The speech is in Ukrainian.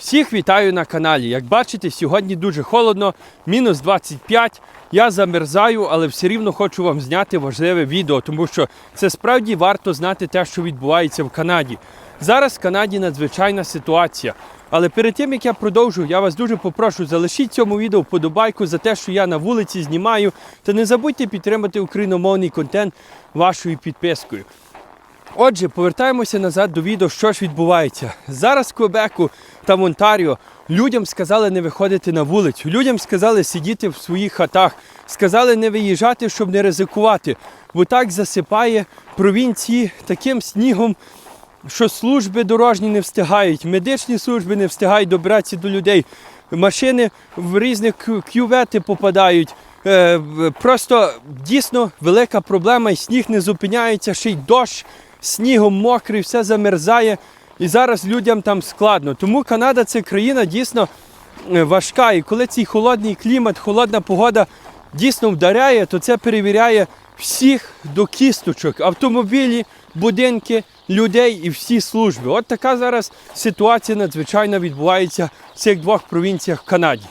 Всіх вітаю на каналі. Як бачите, сьогодні дуже холодно, мінус 25. Я замерзаю, але все рівно хочу вам зняти важливе відео, тому що це справді варто знати те, що відбувається в Канаді. Зараз в Канаді надзвичайна ситуація. Але перед тим як я продовжу, я вас дуже попрошу, залишіть цьому відео вподобайку за те, що я на вулиці знімаю. Та не забудьте підтримати україномовний контент вашою підпискою. Отже, повертаємося назад до відео, що ж відбувається. Зараз в Квебеку та в Онтаріо людям сказали не виходити на вулицю. Людям сказали сидіти в своїх хатах, сказали не виїжджати, щоб не ризикувати. Бо так засипає провінції таким снігом, що служби дорожні не встигають, медичні служби не встигають добиратися до людей. Машини в різні кювети попадають. Е, Просто дійсно велика проблема, і сніг не зупиняється, ще й дощ, снігом мокрий, все замерзає. І зараз людям там складно. Тому Канада це країна дійсно е, важка. І коли цей холодний клімат, холодна погода дійсно вдаряє, то це перевіряє всіх до кісточок, автомобілі, будинки, людей і всі служби. От така зараз ситуація надзвичайно відбувається в цих двох провінціях в Канаді.